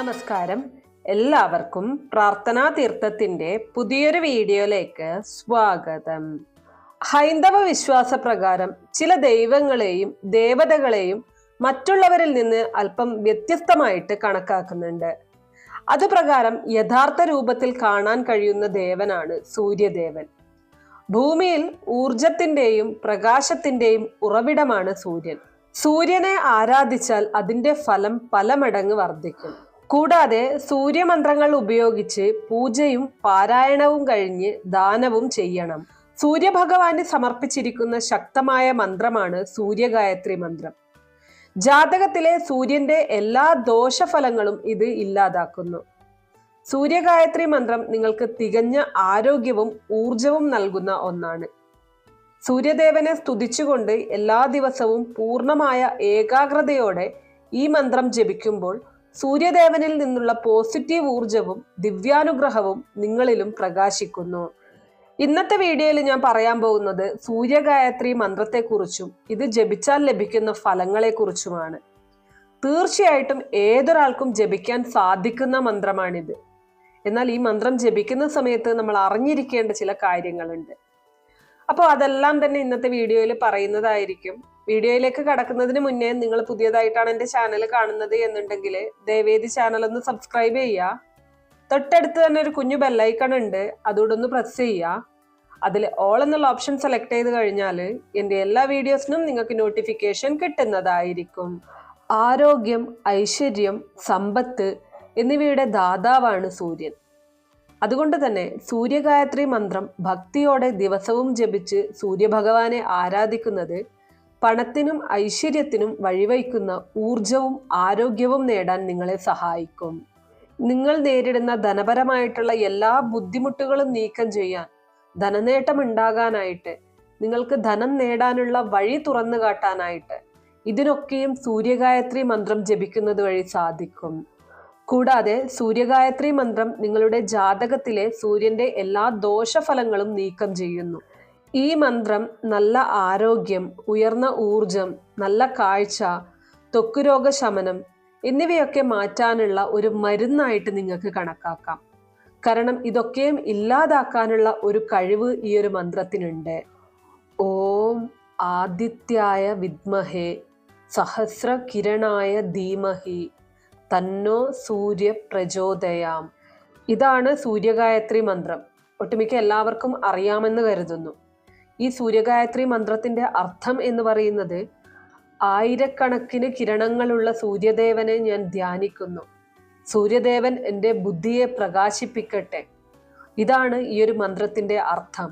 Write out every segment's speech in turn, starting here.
നമസ്കാരം. എല്ലാവർക്കും പ്രാർത്ഥനാ തീർത്ഥത്തിന്റെ പുതിയൊരു വീഡിയോയിലേക്ക് സ്വാഗതം. ഹൈന്ദവ വിശ്വാസ പ്രകാരം ചില ദൈവങ്ങളെയും ദേവതകളെയും മറ്റുള്ളവരിൽ നിന്ന് അല്പം വ്യത്യസ്തമായിട്ട് കണക്കാക്കുന്നുണ്ട്. അതുപ്രകാരം യഥാർത്ഥ രൂപത്തിൽ കാണാൻ കഴിയുന്ന ദേവനാണ് സൂര്യദേവൻ. ഭൂമിയിൽ ഊർജത്തിന്റെയും പ്രകാശത്തിന്റെയും ഉറവിടമാണ് സൂര്യൻ. സൂര്യനെ ആരാധിച്ചാൽ അതിന്റെ ഫലം പല മടങ്ങ് വർദ്ധിക്കും. കൂടാതെ സൂര്യമന്ത്രങ്ങൾ ഉപയോഗിച്ച് പൂജയും പാരായണവും കഴിഞ്ഞ് ദാനവും ചെയ്യണം. സൂര്യഭഗവാന് സമർപ്പിച്ചിരിക്കുന്ന ശക്തമായ മന്ത്രമാണ് സൂര്യഗായത്രി മന്ത്രം. ജാതകത്തിലെ സൂര്യന്റെ എല്ലാ ദോഷഫലങ്ങളും ഇത് ഇല്ലാതാക്കുന്നു. സൂര്യഗായത്രി മന്ത്രം നിങ്ങൾക്ക് തികഞ്ഞ ആരോഗ്യവും ഊർജവും നൽകുന്ന ഒന്നാണ്. സൂര്യദേവനെ സ്തുതിച്ചുകൊണ്ട് എല്ലാ ദിവസവും പൂർണമായ ഏകാഗ്രതയോടെ ഈ മന്ത്രം ജപിക്കുമ്പോൾ സൂര്യദേവനിൽ നിന്നുള്ള പോസിറ്റീവ് ഊർജവും ദിവ്യാനുഗ്രഹവും നിങ്ങളിലും പ്രകാശിക്കുന്നു. ഇന്നത്തെ വീഡിയോയിൽ ഞാൻ പറയാൻ പോകുന്നത് സൂര്യഗായത്രി മന്ത്രത്തെക്കുറിച്ചും ഇത് ജപിച്ചാൽ ലഭിക്കുന്ന ഫലങ്ങളെക്കുറിച്ചുമാണ്. തീർച്ചയായിട്ടും ഏതൊരാൾക്കും ജപിക്കാൻ സാധിക്കുന്ന മന്ത്രമാണിത്. എന്നാൽ ഈ മന്ത്രം ജപിക്കുന്ന സമയത്ത് നമ്മൾ അറിഞ്ഞിരിക്കേണ്ട ചില കാര്യങ്ങളുണ്ട്. അപ്പോൾ അതെല്ലാം തന്നെ ഇന്നത്തെ വീഡിയോയിൽ പറയുന്നതായിരിക്കും. വീഡിയോയിലേക്ക് കടക്കുന്നതിന് മുന്നേ നിങ്ങൾ പുതിയതായിട്ടാണ് എന്റെ ചാനൽ കാണുന്നത് എന്നുണ്ടെങ്കിൽ ദേവേദി ചാനൽ ഒന്ന് സബ്സ്ക്രൈബ് ചെയ്യുക. തൊട്ടടുത്ത് തന്നെ ഒരു കുഞ്ഞു ബെല്ലൈക്കൺ ഉണ്ട്. അതുകൂടെ ഒന്ന് പ്രസ് ചെയ്യുക. അതിൽ ഓൾ എന്നുള്ള ഓപ്ഷൻ സെലക്ട് ചെയ്ത് കഴിഞ്ഞാൽ എന്റെ എല്ലാ വീഡിയോസിനും നിങ്ങൾക്ക് നോട്ടിഫിക്കേഷൻ കിട്ടുന്നതായിരിക്കും. ആരോഗ്യം ഐശ്വര്യം സമ്പത്ത് എന്നിവയുടെ ദാതാവാണ് സൂര്യൻ. അതുകൊണ്ട് തന്നെ സൂര്യഗായത്രി മന്ത്രം ഭക്തിയോടെ ദിവസവും ജപിച്ച് സൂര്യഭഗവാനെ ആരാധിക്കുന്നത് പണത്തിനും ഐശ്വര്യത്തിനും വഴിവയ്ക്കുന്ന ഊർജവും ആരോഗ്യവും നേടാൻ നിങ്ങളെ സഹായിക്കും. നിങ്ങൾ നേരിടുന്ന ധനപരമായിട്ടുള്ള എല്ലാ ബുദ്ധിമുട്ടുകളും നീക്കം ചെയ്യാൻ ധനനേട്ടം ഉണ്ടാകാനായിട്ട് നിങ്ങൾക്ക് ധനം നേടാനുള്ള വഴി തുറന്നു കാട്ടാനായിട്ട് ഇതിനൊക്കെയും സൂര്യഗായത്രി മന്ത്രം ജപിക്കുന്നത് വഴി സാധിക്കും. കൂടാതെ സൂര്യഗായത്രി മന്ത്രം നിങ്ങളുടെ ജാതകത്തിലെ സൂര്യന്റെ എല്ലാ ദോഷഫലങ്ങളും നീക്കം ചെയ്യുന്നു. ഈ മന്ത്രം നല്ല ആരോഗ്യം ഉയർന്ന ഊർജം നല്ല കാഴ്ച ത്വക്കുരോഗ ശമനം എന്നിവയൊക്കെ മാറ്റാനുള്ള ഒരു മരുന്നായിട്ട് നിങ്ങൾക്ക് കണക്കാക്കാം. കാരണം ഇതൊക്കെയും ഇല്ലാതാക്കാനുള്ള ഒരു കഴിവ് ഈ ഒരു മന്ത്രത്തിനുണ്ട്. ഓം ആദിത്യായ വിദ്മഹേ സഹസ്ര കിരണായ ധീമഹി. തന്നോ സൂര്യ പ്രചോദയാം ഇതാണ് സൂര്യഗായത്രി മന്ത്രം. ഒട്ടുമിക്ക എല്ലാവർക്കും അറിയാമെന്ന് കരുതുന്നു. ഈ സൂര്യഗായത്രി മന്ത്രത്തിന്റെ അർത്ഥം എന്ന് പറയുന്നത് ആയിരക്കണക്കിന് കിരണങ്ങളുള്ള സൂര്യദേവനെ ഞാൻ ധ്യാനിക്കുന്നു. സൂര്യദേവൻ എന്റെ ബുദ്ധിയെ പ്രകാശിപ്പിക്കട്ടെ. ഇതാണ് ഈ ഒരു മന്ത്രത്തിന്റെ അർത്ഥം.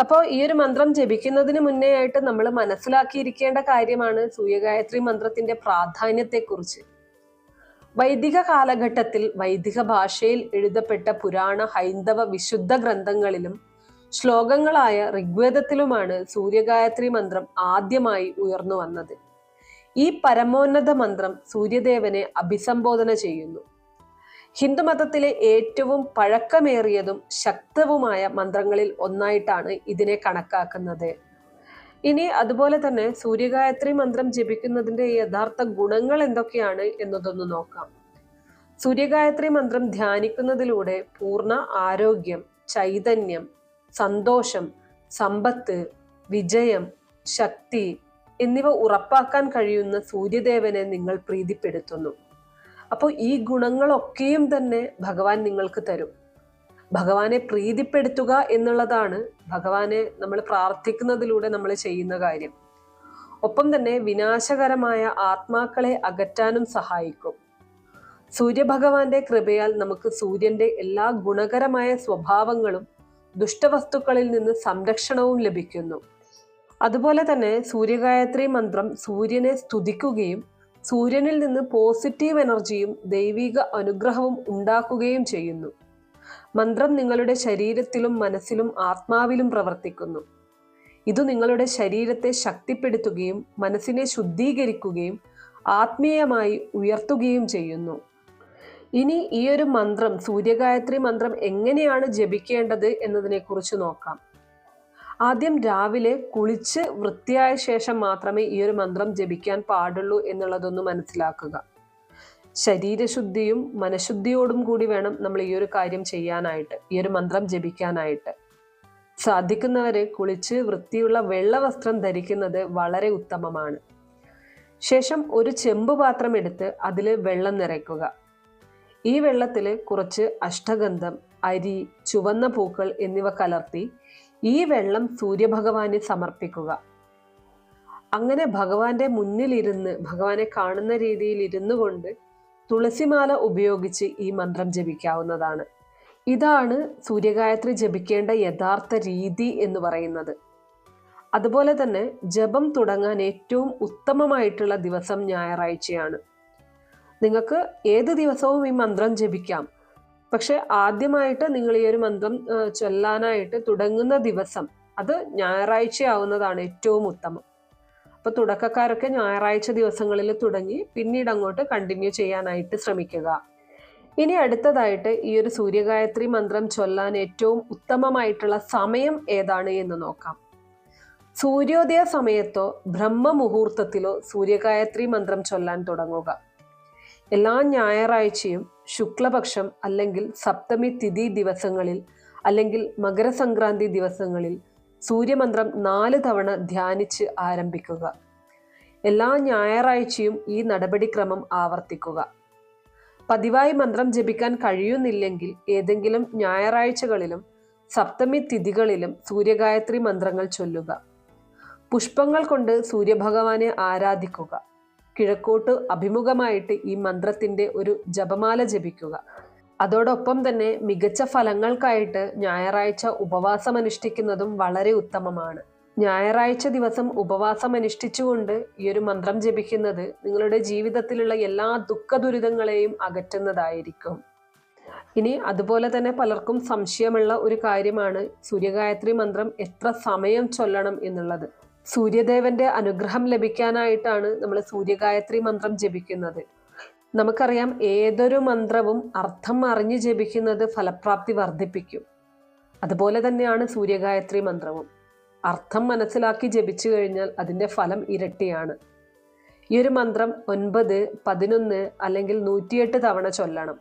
അപ്പോൾ ഈ ഒരു മന്ത്രം ജപിക്കുന്നതിന് മുന്നേ ആയിട്ട് നമ്മൾ മനസ്സിലാക്കിയിരിക്കേണ്ട കാര്യമാണ് സൂര്യഗായത്രി മന്ത്രത്തിന്റെ പ്രാധാന്യത്തെക്കുറിച്ച്. വൈദിക കാലഘട്ടത്തിൽ വൈദിക ഭാഷയിൽ എഴുതപ്പെട്ട പുരാണ ഹൈന്ദവ വിശുദ്ധ ഗ്രന്ഥങ്ങളിലും ശ്ലോകങ്ങളായ ഋഗ്വേദത്തിലുമാണ് സൂര്യഗായത്രി മന്ത്രം ആദ്യമായി ഉയർന്നു വന്നത്. ഈ പരമോന്നത മന്ത്രം സൂര്യദേവനെ അഭിസംബോധന ചെയ്യുന്നു. ഹിന്ദുമതത്തിലെ ഏറ്റവും പഴക്കമേറിയതും ശക്തവുമായ മന്ത്രങ്ങളിൽ ഒന്നായിട്ടാണ് ഇതിനെ കണക്കാക്കുന്നത്. ഇനി അതുപോലെ തന്നെ സൂര്യഗായത്രി മന്ത്രം ജപിക്കുന്നതിന്റെ യഥാർത്ഥ ഗുണങ്ങൾ എന്തൊക്കെയാണ് എന്നതൊന്ന് നോക്കാം. സൂര്യഗായത്രി മന്ത്രം ധ്യാനിക്കുന്നതിലൂടെ പൂർണ ആരോഗ്യം ചൈതന്യം സന്തോഷം സമ്പത്ത് വിജയം ശക്തി എന്നിവ ഉറപ്പാക്കാൻ കഴിയുന്ന സൂര്യദേവനെ നിങ്ങൾ പ്രീതിപ്പെടുത്തുന്നു. അപ്പോൾ ഈ ഗുണങ്ങളൊക്കെയും തന്നെ ഭഗവാൻ നിങ്ങൾക്ക് തരും. ഭഗവാനെ പ്രീതിപ്പെടുത്തുക എന്നുള്ളതാണ് ഭഗവാനെ നമ്മൾ പ്രാർത്ഥിക്കുന്നതിലൂടെ നമ്മൾ ചെയ്യുന്ന കാര്യം. ഒപ്പം തന്നെ വിനാശകരമായ ആത്മാക്കളെ അകറ്റാനും സഹായിക്കും. സൂര്യഭഗവാന്റെ കൃപയാൽ നമുക്ക് സൂര്യന്റെ എല്ലാ ഗുണകരമായ സ്വഭാവങ്ങളും ദുഷ്ടവസ്തുക്കളിൽ നിന്ന് സംരക്ഷണവും ലഭിക്കുന്നു. അതുപോലെ തന്നെ സൂര്യഗായത്രി മന്ത്രം സൂര്യനെ സ്തുതിക്കുകയും സൂര്യനിൽ നിന്ന് പോസിറ്റീവ് എനർജിയും ദൈവിക അനുഗ്രഹവും ഉണ്ടാക്കുകയും ചെയ്യുന്നു. മന്ത്രം നിങ്ങളുടെ ശരീരത്തിലും മനസ്സിലും ആത്മാവിലും പ്രവർത്തിക്കുന്നു. ഇത് നിങ്ങളുടെ ശരീരത്തെ ശക്തിപ്പെടുത്തുകയും മനസ്സിനെ ശുദ്ധീകരിക്കുകയും ആത്മീയമായി ഉയർത്തുകയും ചെയ്യുന്നു. ഇനി ഈ ഒരു മന്ത്രം സൂര്യഗായത്രി മന്ത്രം എങ്ങനെയാണ് ജപിക്കേണ്ടത് എന്നതിനെ കുറിച്ച് നോക്കാം. ആദ്യം രാവിലെ കുളിച്ച് വൃത്തിയായ ശേഷം മാത്രമേ ഈ ഒരു മന്ത്രം ജപിക്കാൻ പാടുള്ളൂ എന്നുള്ളതൊന്ന് മനസ്സിലാക്കുക. ശരീരശുദ്ധിയും മനഃശുദ്ധിയോടും കൂടി വേണം നമ്മൾ ഈ ഒരു കാര്യം ചെയ്യാനായിട്ട് ഈ ഒരു മന്ത്രം ജപിക്കാനായിട്ട്. സാധിക്കുന്നവരെ കുളിച്ച് വൃത്തിയുള്ള വെള്ള വസ്ത്രം ധരിക്കുന്നത് വളരെ ഉത്തമമാണ്. ശേഷം ഒരു ചെമ്പ് പാത്രം എടുത്ത് അതിൽ വെള്ളം നിറയ്ക്കുക. ഈ വെള്ളത്തിൽ കുറച്ച് അഷ്ടഗന്ധം അരി ചുവന്ന പൂക്കൾ എന്നിവ കലർത്തി ഈ വെള്ളം സൂര്യഭഗവാന് സമർപ്പിക്കുക. അങ്ങനെ ഭഗവാന്റെ മുന്നിലിരുന്ന് ഭഗവാനെ കാണുന്ന രീതിയിൽ ഇരുന്നു കൊണ്ട് തുളസിമാല ഉപയോഗിച്ച് ഈ മന്ത്രം ജപിക്കാവുന്നതാണ്. ഇതാണ് സൂര്യഗായത്രി ജപിക്കേണ്ട യഥാർത്ഥ രീതി എന്ന് പറയുന്നത്. അതുപോലെ തന്നെ ജപം തുടങ്ങാൻ ഏറ്റവും ഉത്തമമായിട്ടുള്ള ദിവസം ഞായറാഴ്ചയാണ്. നിങ്ങൾക്ക് ഏത് ദിവസവും ഈ മന്ത്രം ജപിക്കാം. പക്ഷെ ആദ്യമായിട്ട് നിങ്ങൾ ഈ ഒരു മന്ത്രം ചൊല്ലാനായിട്ട് തുടങ്ങുന്ന ദിവസം അത് ഞായറാഴ്ച ആവുന്നതാണ് ഏറ്റവും ഉത്തമം. അപ്പൊ തുടക്കക്കാരൊക്കെ ഞായറാഴ്ച ദിവസങ്ങളിൽ തുടങ്ങി പിന്നീട് അങ്ങോട്ട് കണ്ടിന്യൂ ചെയ്യാനായിട്ട് ശ്രമിക്കുക. ഇനി അടുത്തതായിട്ട് ഈ ഒരു സൂര്യഗായത്രി മന്ത്രം ചൊല്ലാൻ ഏറ്റവും ഉത്തമമായിട്ടുള്ള സമയം ഏതാണ് എന്ന് നോക്കാം. സൂര്യോദയ സമയത്തോ ബ്രഹ്മ മുഹൂർത്തത്തിലോ സൂര്യഗായത്രി മന്ത്രം ചൊല്ലാൻ തുടങ്ങുക. എല്ലാ ഞായറാഴ്ചയും ശുക്ലപക്ഷം അല്ലെങ്കിൽ സപ്തമി തിഥി ദിവസങ്ങളിൽ അല്ലെങ്കിൽ മകരസംക്രാന്തി ദിവസങ്ങളിൽ സൂര്യമന്ത്രം നാല് തവണ ധ്യാനിച്ച് ആരംഭിക്കുക. എല്ലാ ഞായറാഴ്ചയും ഈ നടപടിക്രമം ആവർത്തിക്കുക. പതിവായി മന്ത്രം ജപിക്കാൻ കഴിയുന്നില്ലെങ്കിൽ ഏതെങ്കിലും ഞായറാഴ്ചകളിലും സപ്തമി തിഥികളിലും സൂര്യഗായത്രി മന്ത്രങ്ങൾ ചൊല്ലുക. പുഷ്പങ്ങൾ കൊണ്ട് സൂര്യഭഗവാനെ ആരാധിക്കുക. കിഴക്കോട്ട് അഭിമുഖമായിട്ട് ഈ മന്ത്രത്തിന്റെ ഒരു ജപമാല ജപിക്കുക. അതോടൊപ്പം തന്നെ മികച്ച ഫലങ്ങൾക്കായിട്ട് ഞായറാഴ്ച ഉപവാസം അനുഷ്ഠിക്കുന്നതും വളരെ ഉത്തമമാണ്. ഞായറാഴ്ച ദിവസം ഉപവാസം അനുഷ്ഠിച്ചുകൊണ്ട് ഈ ഒരു മന്ത്രം ജപിക്കുന്നത് നിങ്ങളുടെ ജീവിതത്തിലുള്ള എല്ലാ ദുഃഖ ദുരിതങ്ങളെയും അകറ്റുന്നതായിരിക്കും. ഇനി അതുപോലെ തന്നെ പലർക്കും സംശയമുള്ള ഒരു കാര്യമാണ് സൂര്യഗായത്രി മന്ത്രം എത്ര സമയം ചൊല്ലണം എന്നുള്ളത്. സൂര്യദേവന്റെ അനുഗ്രഹം ലഭിക്കാനായിട്ടാണ് നമ്മൾ സൂര്യഗായത്രി മന്ത്രം ജപിക്കുന്നത്. നമുക്കറിയാം ഏതൊരു മന്ത്രവും അർത്ഥം അറിഞ്ഞു ജപിക്കുന്നത് ഫലപ്രാപ്തി വർദ്ധിപ്പിക്കും. അതുപോലെ തന്നെയാണ് സൂര്യഗായത്രി മന്ത്രവും. അർത്ഥം മനസ്സിലാക്കി ജപിച്ചു കഴിഞ്ഞാൽ അതിന്റെ ഫലം ഇരട്ടിയാണ്. ഈ ഒരു മന്ത്രം ഒൻപത് പതിനൊന്ന് അല്ലെങ്കിൽ നൂറ്റിയെട്ട് തവണ ചൊല്ലണം.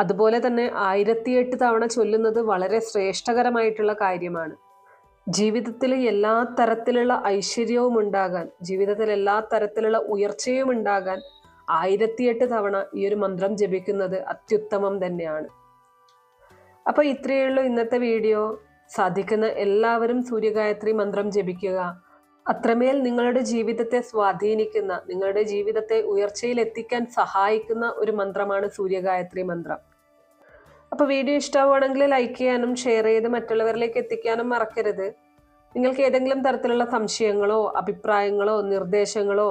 അതുപോലെ തന്നെ ആയിരത്തിയെട്ട് തവണ ചൊല്ലുന്നത് വളരെ ശ്രേഷ്ഠകരമായിട്ടുള്ള കാര്യമാണ്. ജീവിതത്തിൽ എല്ലാ തരത്തിലുള്ള ഐശ്വര്യവും ഉണ്ടാകാൻ ജീവിതത്തിൽ എല്ലാ തരത്തിലുള്ള ഉയർച്ചയും ഉണ്ടാകാൻ ആയിരത്തിയെട്ട് തവണ ഈ ഒരു മന്ത്രം ജപിക്കുന്നത് അത്യുത്തമം തന്നെയാണ്. അപ്പൊ ഇത്രയേ ഉള്ളൂ ഇന്നത്തെ വീഡിയോ. സാധിക്കുന്ന എല്ലാവരും സൂര്യഗായത്രി മന്ത്രം ജപിക്കുക. അത്രമേൽ നിങ്ങളുടെ ജീവിതത്തെ സ്വാധീനിക്കുന്ന നിങ്ങളുടെ ജീവിതത്തെ ഉയർച്ചയിൽ എത്തിക്കാൻ സഹായിക്കുന്ന ഒരു മന്ത്രമാണ് സൂര്യഗായത്രി മന്ത്രം. അപ്പോൾ വീഡിയോ ഇഷ്ടമാവുകയാണെങ്കിൽ ലൈക്ക് ചെയ്യാനും ഷെയർ ചെയ്ത് മറ്റുള്ളവരിലേക്ക് എത്തിക്കാനും മറക്കരുത്. നിങ്ങൾക്ക് ഏതെങ്കിലും തരത്തിലുള്ള സംശയങ്ങളോ അഭിപ്രായങ്ങളോ നിർദ്ദേശങ്ങളോ